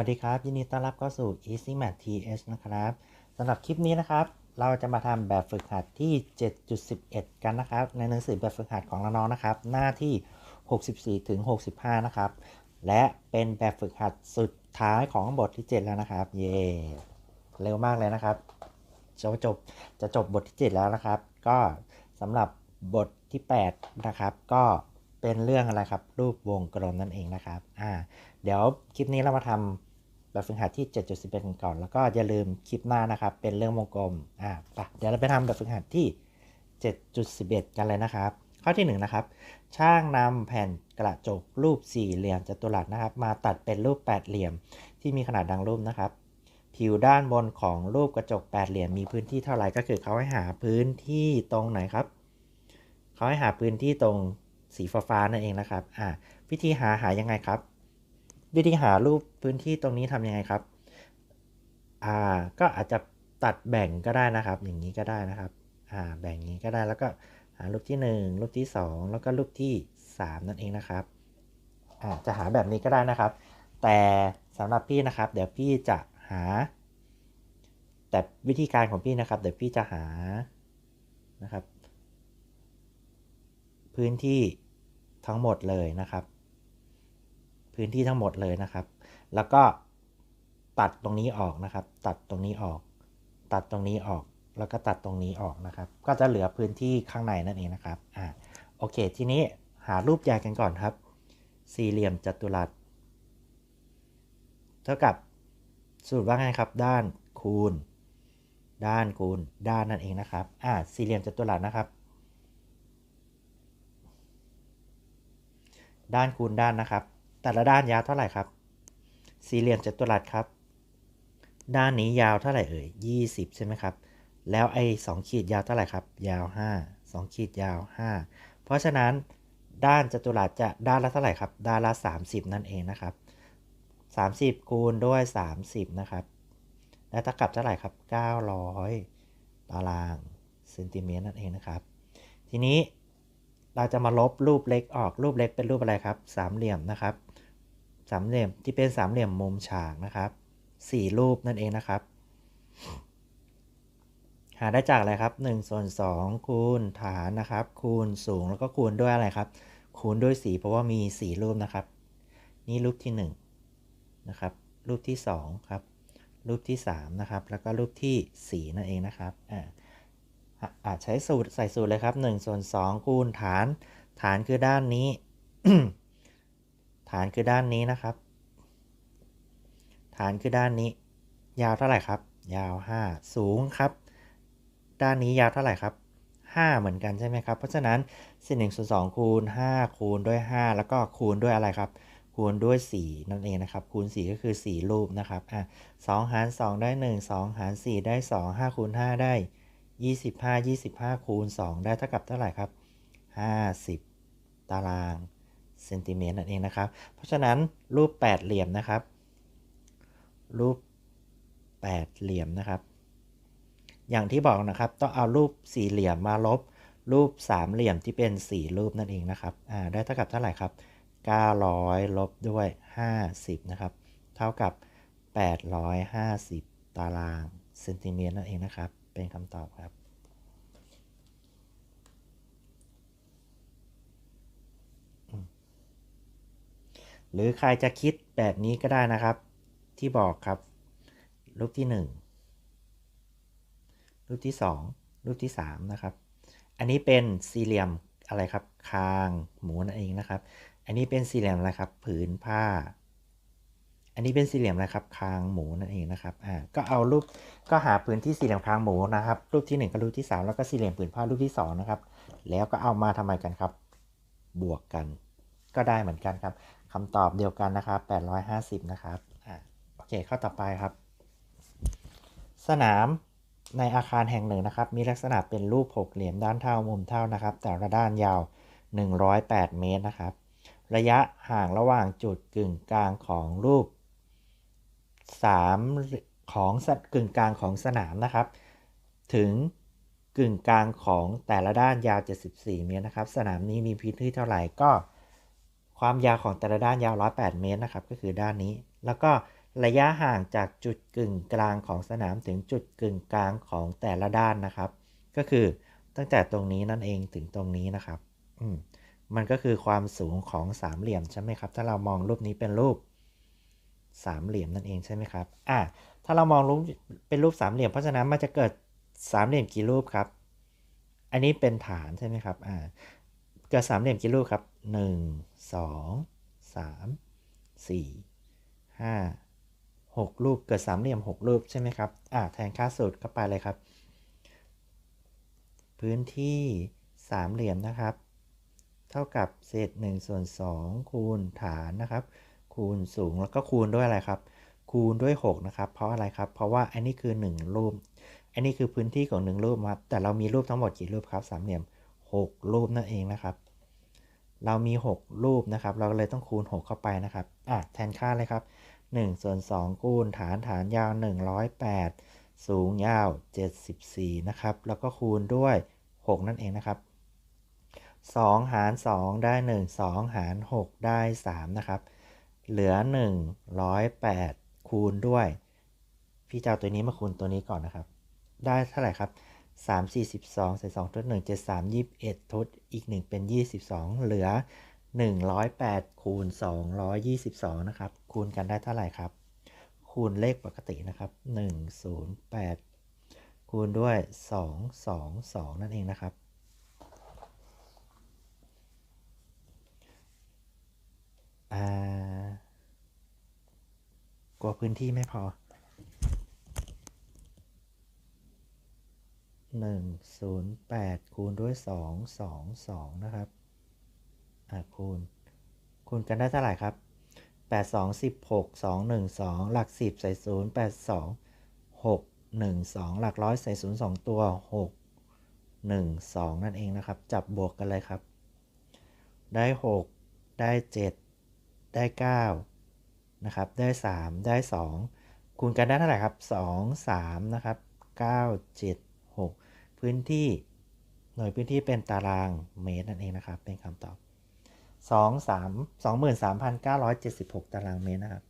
สวัสดีครับ ยินดีต้อนรับเข้าสู่ Easy Math TH นะครับสำหรับคลิปนี้นะครับ เราจะมาทำแบบฝึกหัดที่ 7.11 กันนะครับ ในหนังสือแบบฝึกหัดของน้องๆนะครับ หน้าที่ 64ถึง65 นะครับ และเป็นแบบฝึกหัดสุดท้ายของบทที่ 7 แล้วนะครับ เย่เร็วมากเลยนะครับ จะจบจะจบบทที่ 7 แล้วนะครับ ก็สำหรับบทที่ 8 นะครับ ก็เป็นเรื่องอะไรครับ รูปวงกลมนั่นเองนะครับ อ่า เดี๋ยวคลิปนี้เรามาทำ แบบฝึกหัดที่ 7.11กันก่อน แล้วก็อย่าลืมคลิปหน้านะครับ เป็นเรื่องวงกลม อ่าไปเดี๋ยวเราไปทำแบบฝึกหัดที่ 7.11 กันเลยนะครับ ข้อที่1นะครับ ช่างนำแผ่นกระจกรูปสี่เหลี่ยมจัตุรัสนะครับ มาตัดเป็นรูปแปดเหลี่ยมที่มีขนาดดังรูปนะครับ ผิวด้านบนของรูปกระจกแปดเหลี่ยมมีพื้นที่เท่าไหร่ก็คือเขาให้หาพื้นที่ตรงไหนครับ เขาให้หาพื้นที่ตรงสีฟ้าๆนั่นเองนะครับ อ่าวิธีหาหายังไงครับ วิธีหารูปพื้นที่ตรงนี้ทำยังไงครับ อ่า ก็อาจจะตัดแบ่งก็ได้นะครับ อย่างนี้ก็ได้นะครับ อ่า แบ่งอย่างนี้ก็ได้ แล้วก็หารูปที่ 1 รูปที่ 2 แล้วก็รูปที่ 3 นั่นเองนะครับ อ่า จะหาแบบนี้ก็ได้นะครับ แต่สำหรับพี่นะครับ เดี๋ยวพี่จะหา แต่วิธีการของพี่นะครับ เดี๋ยวพี่จะหา นะครับ พื้นที่ทั้งหมดเลยนะครับ พื้นที่ทั้งหมดเลยนะครับ แล้วก็ตัดตรงนี้ออกนะครับ ตัดตรงนี้ออก ตัดตรงนี้ออก แล้วก็ตัดตรงนี้ออกนะครับ ก็จะเหลือพื้นที่ข้างในนั่นเองนะครับ อ่า โอเค ทีนี้หารูปใหญ่กันก่อนครับ สี่เหลี่ยมจัตุรัส เท่ากับสูตรว่าไงครับ ด้านคูณ ด้านคูณ ด้านนั่นเองนะครับ อ่า สี่เหลี่ยมจัตุรัสนะครับ ด้านคูณด้านนะครับ แต่ละด้านยาวเท่าไหร่ครับ สี่เหลี่ยมจัตุรัสครับ ด้านนี้ยาวเท่าไหร่เอ่ย20ใช่ไหมครับ แล้วไอ้สองขีดยาวเท่าไหร่ครับ ยาว5 2ขีดยาว5เพราะฉะนั้นด้านจัตุรัสจะด้านละเท่าไหร่ครับ ด้านละ30นั่นเองนะครับ30คูณด้วย30นะครับ และเท่ากับเท่าไหร่ครับ900ตารางเซนติเมตรนั่นเองนะครับ ทีนี้เราจะมาลบรูปเล็กออกรูปเล็กเป็นรูปอะไรครับ สามเหลี่ยมนะครับ สามเหลี่ยมที่เป็นสามเหลี่ยมมุมฉากนะครับสี่รูปนั่นเองนะครับ หาได้จากอะไรครับ1ส่วน2คูณฐานนะครับ คูณสูงแล้วก็คูณด้วยอะไรครับ คูณด้วยสีเพราะว่ามีสีรูปนะครับ นี่รูปที่1นะครับรูปที่2ครับรูปที่3นะครับ แล้วก็รูปที่4นั่นเองนะครับอ่าอาจใช้สูตรใส่สูตรเลยครับ1ส่วน2คูณฐาน ฐานคือด้านนี้ ฐานคือด้านนี้นะครับ ฐานคือด้านนี้ ยาวเท่าไหร่ครับ ยาว 5 สูงครับ ด้านนี้ยาวเท่าไหร่ครับ 5 เหมือนกันใช่ไหมครับ เพราะฉะนั้นสิ่งส่วน2คูณ 5 คูณด้วย 5 แล้วก็คูณด้วยอะไรครับคูณด้วย 4 นั่นเองนะครับ คูณ 4 ก็คือ 4 รูปนะครับอะ2หาร 2 ได้ 1 2 หาร 4 ได้ 2 5 คูณ 5 ได้ 25 25 คูณ 2 ได้เท่ากับเท่าไหร่ครับ 50 ตาราง เซนติเมตรนั่นเองนะครับ เพราะฉะนั้นรูปแปดเหลี่ยมนะครับ รูปแปดเหลี่ยมนะครับ อย่างที่บอกนะครับต้องเอารูปสี่เหลี่ยมมาลบ รูปสามเหลี่ยมที่เป็นสี่รูปนั่นเองนะครับอ่าได้เท่ากับเท่าไหร่ครับ 900 ลบด้วย 50 นะครับ เท่ากับ 850 ตารางเซนติเมตรนั่นเองนะครับ เป็นคำตอบครับ หรือใครจะคิดแบบนี้ก็ได้นะครับ ที่บอกครับ รูปที่ 1 รูปที่ 2 รูปที่ 3 นะครับ อันนี้เป็นสี่เหลี่ยมอะไรครับ คางหมูนั่นเองนะครับ อันนี้เป็นสี่เหลี่ยมอะไรครับ ผืนผ้า อันนี้เป็นสี่เหลี่ยมอะไรครับ คางหมูนั่นเองนะครับ อ่า ก็เอารูป ก็หาพื้นที่สี่เหลี่ยมคางหมูนะครับ รูปที่ 1กับรูปที่ 3 แล้วก็สี่เหลี่ยมผืนผ้ารูปที่ 2 นะครับ แล้วก็เอามาทำไมกันครับ บวกกัน ก็ได้เหมือนกันครับ คำตอบเดียวกันนะครับ850 นะครับอ่าโอเคข้อต่อไปครับ สนามในอาคารแห่งหนึ่งนะครับ มีลักษณะเป็นรูปหกเหลี่ยมด้านเท่ามุมเท่านะครับ แต่ละด้านยาว 108 เมตรนะครับ ระยะห่างระหว่างจุดกึ่งกลางของรูป 3 ของกึ่งกลางของสนามนะครับ ถึงกึ่งกลางของแต่ละด้านยาว 74 เมตรนะครับ สนามนี้มีพื้นที่เท่าไหร่ก็ ความยาวของแต่ละด้านยาว 108 เมตรนะครับ ก็คือด้านนี้ แล้วก็ระยะห่างจากจุดกึ่งกลางของสนามถึงจุดกึ่งกลางของแต่ละด้านนะครับ ก็คือตั้งแต่ตรงนี้นั่นเองถึงตรงนี้นะครับ อืมมันก็คือความสูงของสามเหลี่ยมใช่ไหมครับ ถ้าเรามองรูปนี้เป็นรูปสามเหลี่ยมนั่นเองใช่ไหมครับ อะถ้าเรามองรูปเป็นรูปสามเหลี่ยม เพราะฉะนั้นมันจะเกิดสามเหลี่ยมกี่รูปครับ อันนี้เป็นฐานใช่ไหมครับ อ่า เกิดสามเหลี่ยมกี่รูปครับ หนึ่งสองสามสี่ห้าหกรูปเกิดสามเหลี่ยมหกรูปใช่ไหมครับอ่าแทนค่าสูตรเข้าไปเลยครับ พื้นที่สามเหลี่ยมนะครับ เท่ากับเศษ1ส่วน2คูณฐานนะครับ คูณสูงแล้วก็คูณด้วยอะไรครับ คูณด้วย6นะครับ เพราะอะไรครับ เพราะว่าอันนี้คือ1รูป อันนี้คือพื้นที่ของ1รูปครับแต่เรามีรูปทั้งหมดกี่รูปครับสามเหลี่ยม6รูปนั่นเองนะครับ เรามี 6 รูปนะครับ เราเลยต้องคูณ 6 เข้าไปนะครับอะแทนค่าเลยครับ1ส่วน2คูณฐานฐานยาว 108 สูงยาว 74 นะครับ แล้วก็คูณด้วย 6 นั่นเองนะครับ 2 หาร 2 ได้ 1 2 หาร 6 ได้ 3 นะครับ เหลือ 108 คูณด้วย พี่จะเอาตัวนี้มาคูณตัวนี้ก่อนนะครับ ได้เท่าไหร่ครับ 3 42ใส่2ทด1 7 3 21 ทดอีก 1 เป็น 22 เหลือ 108 คูณ 222 นะครับ คูณกันได้เท่าไหร่ครับ คูณเลขปกตินะครับ 108 คูณด้วย 222 นั่นเองนะครับ กลัวพื้นที่ไม่พอ 108 คูณด้วย 222 นะครับ อ่าคูณ คูณกันได้เท่าไหร่ครับ 8 2 16 2 1 2 หลัก 10 ใส่0 8 2 6 1 2 หลักร้อยใส่0 2 ตัว 6 1 2 นั่นเองนะครับ จับบวกกันเลยครับ ได้ 6 ได้ 7 ได้ 9 นะครับ ได้ 3 ได้ 2 คูณกันได้เท่าไหร่ครับ 2 3 นะครับ 9 7 พื้นที่ หน่วยพื้นที่เป็นตารางเมตรนั่นเองนะครับ เป็นคำตอบ 2 3 23,976 ตารางเมตรนะครับ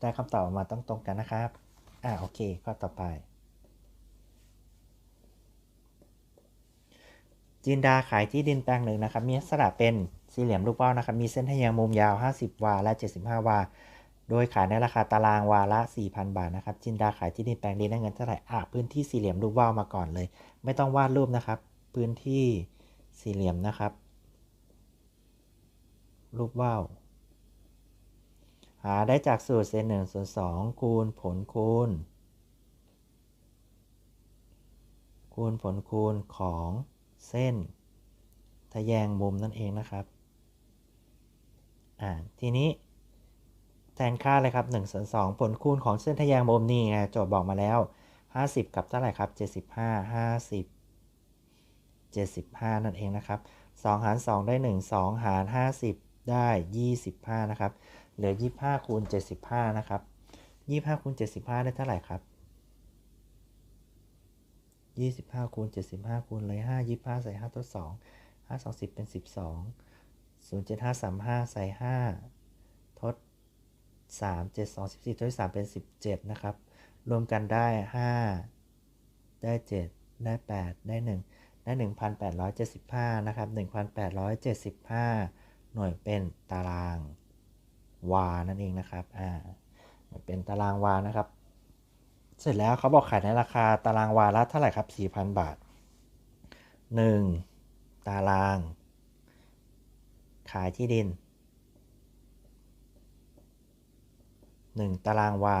ได้คำตอบออกมาต้องตรงกันนะครับ อ่าโอเคข้อต่อไป จินดาขายที่ดินแปลงหนึ่งนะครับ มีลักษณะเป็น สี่เหลี่ยมลูกเป้านะครับ มีเส้นทะแยงมุมยาว 50 วา และ 75 วา โดยขายในราคาตารางวาละ 4,000 บาทนะครับ จินดาขายที่ดินแปลงนี้ได้เงินเท่าไหร่อะพื้นที่สี่เหลี่ยมลูกว่าวมาก่อนเลย ไม่ต้องวาดรูปนะครับ พื้นที่สี่เหลี่ยมนะครับ รูปว่าวหาได้จากสูตรเศษหนึ่งส่วนสองคูณผลคูณ คูณผลคูณของเส้นทะแยงมุมนั่นเองนะครับ อ่าทีนี้แทนค่าเลยครับ1ส่วน2ผลคูณของเส้นทะแยงมุมนี่ไงโจทย์บอกมาแล้ว 50 กับเท่าไหร่ครับ 75 50 75 นั่นเองนะครับ 2 หาร 2 ได้ 1 2 หาร 50 ได้ 25 นะครับ เหลือ 25 คูณ 75 นะครับ 25 คูณ 75 ได้เท่าไหร่ครับ 25 คูณ 75 คูณเลย5 25 ใส่5ทด2 5 2 10 เป็น 12 0 7 5 3 5 ใส่ 5 ทด 3 7 2 14 ทด 3 เป็น 17 นะครับ รวมกันได้ 5 ได้ 7 ได้ 8 ได้ 1 ได้ 1,875 นะครับ 1,875 หน่วยเป็นตารางวา นั่นเองนะครับ อ่าเป็นตารางวา นะครับ เสร็จแล้วเขาบอกขายในราคาตารางวาละเท่าไหร่ครับ 4,000 บาท 1 ตาราง ขายที่ดิน 1 ตารางวา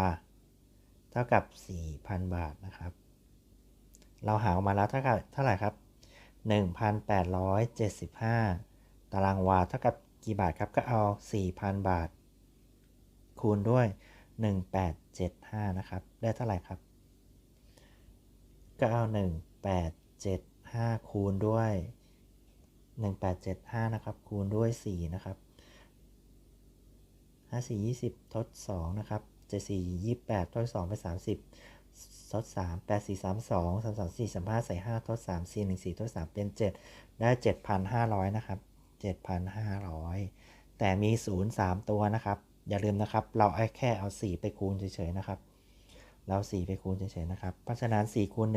เท่ากับ 4,000 บาทนะครับ เราหาออกมาแล้วเท่ากับเท่าไหร่ครับ 1,875 ตารางวาเท่ากับกี่บาทครับ ก็เอา 4,000 บาท คูณด้วย 1875 นะครับ ได้เท่าไหร่ครับ ก็เอา 1875 คูณด้วย 1875 นะครับ คูณด้วย 4 นะครับ 54 20 ทด 2 นะครับ 74 28 ทด 2 เป็น 30 ทด 3 8 4 3 2 3 2 4 3 5 ใส่ 5 ทด 3 4 1 4 ทด 3 เป็น 7 ได้ 7,500 นะครับ 7,500 แต่มี 0 3 ตัวนะครับ อย่าลืมนะครับ เราแค่เอา 4 ไปคูณเฉยๆนะครับเรา 4 ไปคูณเฉยๆนะครับ เพราะฉะนั้น 4 คูณ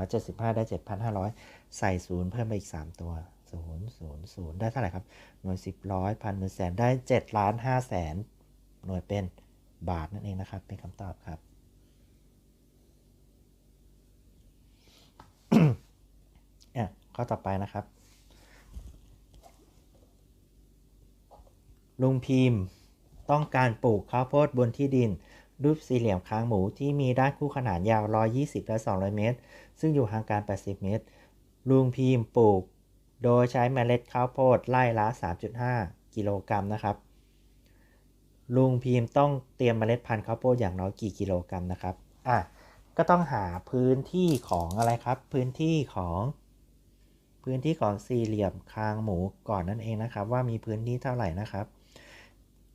1,875 ได้ 7,500 ใส่ 0 เพิ่มไปอีก 3 ตัว 0 0 0ได้เท่าไหร่ครับ หน่วย10ร้อยพันหมื่นแสนได้7ล้าน5แสนหน่วยเป็นบาทนั่นเองนะครับ เป็นคำตอบครับ อะข้อต่อไปนะครับ ลุงพิมพ์ต้องการปลูกข้าวโพดบนที่ดิน รูปสี่เหลี่ยมค้างหมูที่มีด้านคู่ขนานยาว 120 และ 200 เมตร ซึ่งอยู่ห่างกัน 80 เมตร ลุงพิมพ์ปลูก โดยใช้เมล็ดข้าวโพดไล่ละ 3.5 กิโลกรัมนะครับ ลุงพิมพ์ต้องเตรียมเมล็ดพันธุ์ข้าวโพดอย่างน้อยกี่กิโลกรัมนะครับ อะ ก็ต้องหาพื้นที่ของอะไรครับ พื้นที่ของพื้นที่ของสี่เหลี่ยมคางหมูก่อนนั่นเองนะครับ ว่ามีพื้นที่เท่าไหร่นะครับ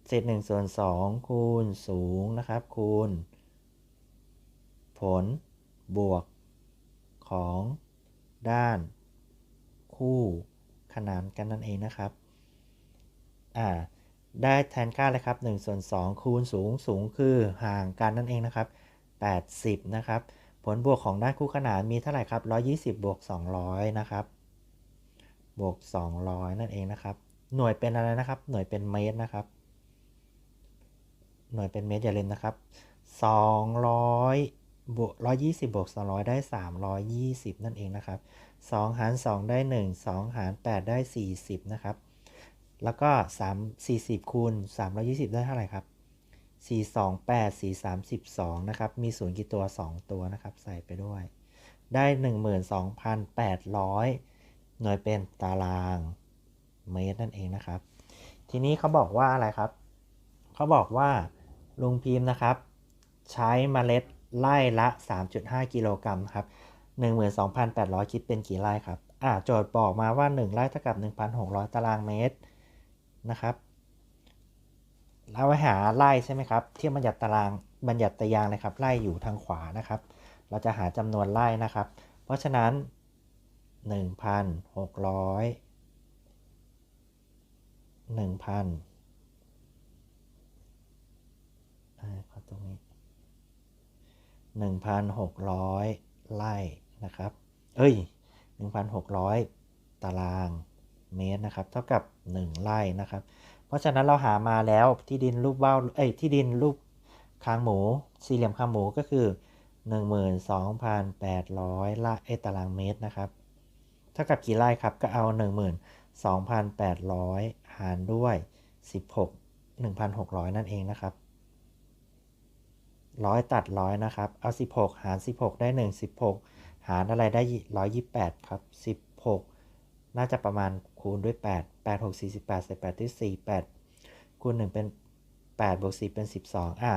เศษหนึ่งส่วนสองคูณสูงนะครับคูณ ผลบวกของด้าน คู่ขนานกันนั่นเองนะครับอ่าได้แทนค่าเลยครับ1ส่วน2คูณสูงสูงคือห่างกันนั่นเองนะครับ80นะครับผลบวกของด้านคู่ขนานมีเท่าไหร่ครับ120 บวก 200นะครับบวก 200 นั่นเองนะครับ หน่วยเป็นอะไรนะครับ หน่วยเป็นเมตรนะครับ หน่วยเป็นเมตรอย่าลืมนะครับ 200บวก120 บวก 200 ได้ 320 นั่นเองนะครับ 2 หาร 2 ได้ 1 2 หาร 8 ได้ 40 นะครับ แล้วก็ 3 40 คูณ 320 ได้เท่าไหร่ครับ 4 2 8 4 32 นะครับ มีศูนย์กี่ตัว 2 ตัวนะครับ ใส่ไปด้วย ได้ 12,800 หน่วยเป็นตารางเมตรนั่นเองนะครับ ทีนี้เขาบอกว่าอะไรครับ เขาบอกว่าลุงพิมพ์นะครับ ใช้เมล็ดไล่ละ 3.5 กิโลกรัมครับ 12,800 คิดเป็นกี่ไร่ครับ อ่าโจทย์บอกมาว่า 1 ไร่เท่ากับ 1,600 ตารางเมตรนะครับเราไปหาไล่ใช่ไหมครับ ที่บัญญัติตารางบัญญัติตารางนะครับไล่อยู่ทางขวานะครับ เราจะหาจำนวนไล่นะครับ เพราะฉะนั้น 1,600 1,000อ่าขอตรงนี้ 1,600 ไร่ นะครับ เอ้ย 1,600 ตารางเมตรนะครับ เท่ากับ 1 ไร่นะครับ เพราะฉะนั้นเราหามาแล้วที่ดินรูปว่าวเอ้ยที่ดินรูปคางหมู สี่เหลี่ยมคางหมูก็คือ 12,800ไร่เอยตารางเมตรนะครับ เท่ากับกี่ไร่ครับ ก็เอา 12,800 หารด้วย 16 1,600 นั่นเองนะครับร้อยตัดร้อยนะครับ เอา 16 หาร 16 ได้ 1 16 หารอะไรได้128ครับ16น่าจะประมาณคูณด้วย8 8 6 48ใส่8ด้วย4 8คูณ1เป็น8บวก4เป็น12อ่า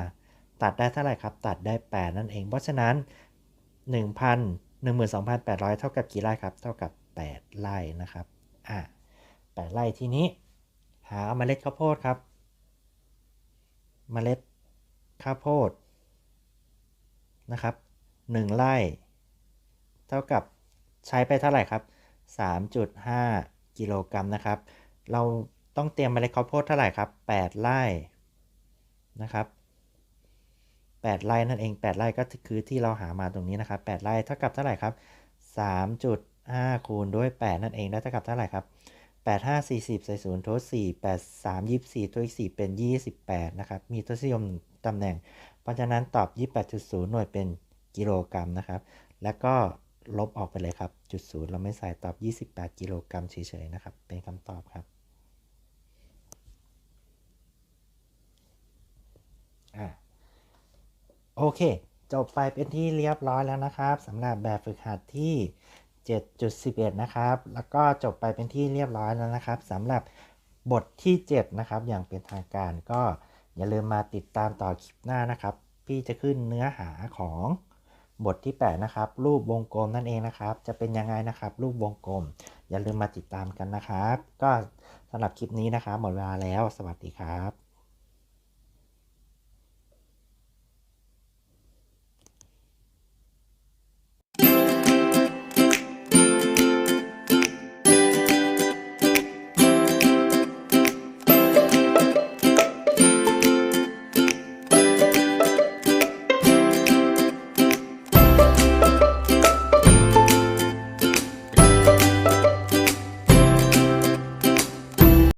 ตัดได้เท่าไหร่ครับ ตัดได้8นั่นเอง เพราะฉะนั้น1,000 12,800เท่ากับกี่ไร่ครับ เท่ากับ8ไร่นะครับอ่า8ไร่ทีนี้ หาเมล็ดข้าวโพดครับ เมล็ดข้าวโพดนะครับ1ไร่ เท่ากับใช้ไปเท่าไหร่ครับ 3.5 กิโลกรัมนะครับ เราต้องเตรียมเมล็ดข้าวโพดเท่าไหร่ครับ 8 ไร่นะครับ 8 ไร่นั่นเอง 8 ไร่ก็คือที่เราหามาตรงนี้นะครับ 8 ไร่เท่ากับเท่าไหร่ครับ 3.5 คูณด้วย 8 นั่นเองได้เท่ากับเท่าไหร่ครับ 8 5 40ใส่0ทด4 8 3 24ตัวอีก4เป็น 28 นะครับ มีทศนิยมตำแหน่ง เพราะฉะนั้นตอบ 28.0 หน่วยเป็นกิโลกรัมนะครับ แล้วก็ ลบออกไปเลยครับ จุดศูนย์เราไม่ใส่ตอบ 28 กิโลกรัมเฉยๆนะครับ เป็นคำตอบครับอ่าโอเค จบไปเป็นที่เรียบร้อยแล้วนะครับสำหรับแบบฝึกหัดที่ 7.11 นะครับ แล้วก็จบไปเป็นที่เรียบร้อยแล้วนะครับสำหรับบทที่ 7 นะครับ อย่างเป็นทางการก็อย่าลืมมาติดตามต่อคลิปหน้านะครับ พี่จะขึ้นเนื้อหาของ บทที่8นะครับรูปวงกลมนั่นเองนะครับ จะเป็นยังไงนะครับ รูปวงกลม อย่าลืมมาติดตามกันนะครับ ก็สำหรับคลิปนี้นะครับหมดเวลาแล้ว สวัสดีครับ